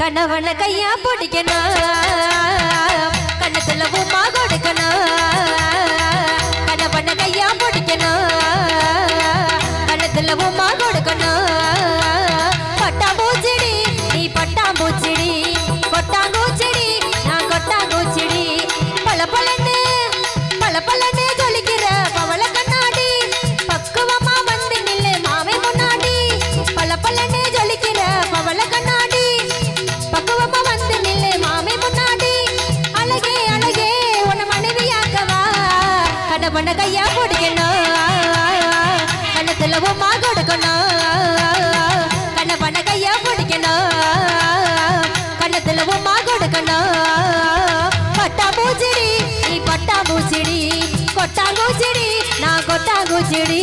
கணவன கையா பிடிக்கணும். கண்ணத்துல உமா கொடுக்கணும் கணவன கையா பிடிக்கணும் கண்ணத்துல உமா கொடுக்கணும். கண்ண பண்ண கையா பிடிக்கணும் கண்ணத்துல உமா கொடுக்கணும். பட்டா பூச்சிடி நீ பட்டா பூச்சிடி கொட்டாங்கூச்சிடி நான் கொட்டாங்கூச்சிடி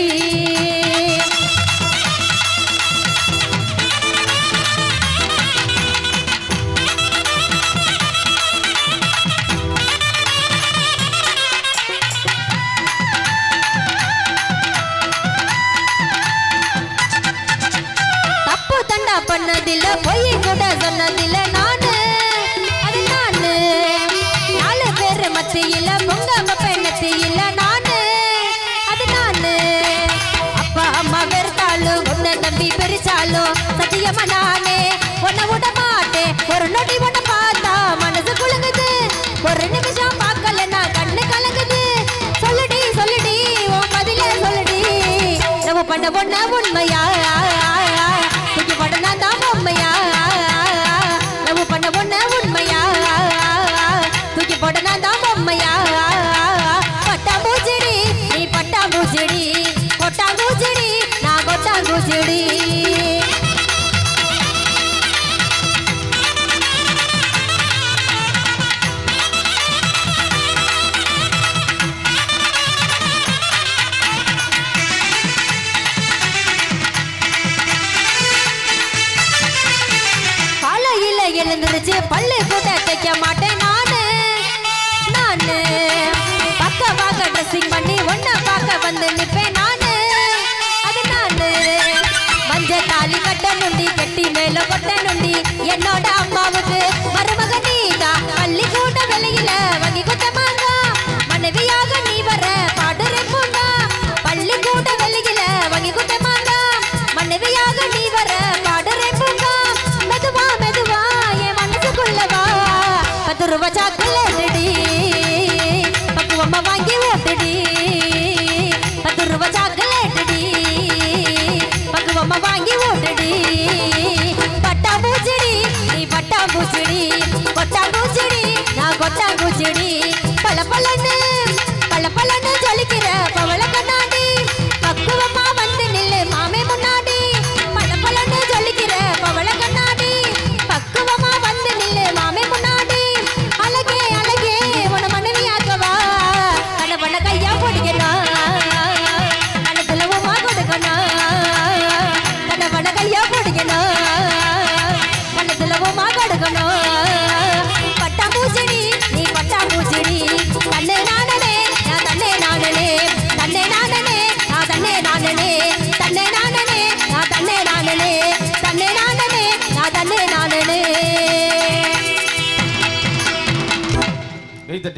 தப்பு பண்ணதில்ல பொய் கூட சொன்னதில்ல நானு. அது நானு. நாலு பேர் மத்தியில பொங்காம பெண்ணத்தியில நானு. அது நானு. அப்பா அம்மா வெறுத்தாலும் உன்னை நம்பி பெரிச்சாலும் சத்தியமா நானே. உன்னை விட மாட்டேன். ஒரு நொடி உன்னை பார்த்தா மனசு குழுங்குது ஒரு நிமிஷம் பார்க்கலன்னா கண்ணு கலங்குது. சொல்லுடி சொல்லுடி உன் பதில சொல்லுடி. நம்ம பண்ண பொண்ண உண்மையா? தூக்கி வடனா தான் உண்மையா பல்லு கூட தைக்க மாட்டேன் நானு. நானு பக்க பார்க்க ட்ரெஸ்ஸிங் பண்ணி ஒன்ன பார்க்க வந்து நிற்பேன் நானு. அது நானு. மஞ்ச தாலி கட்ட நுண்டி கட்டி மேல கொட்ட நுண்டி. என்னோட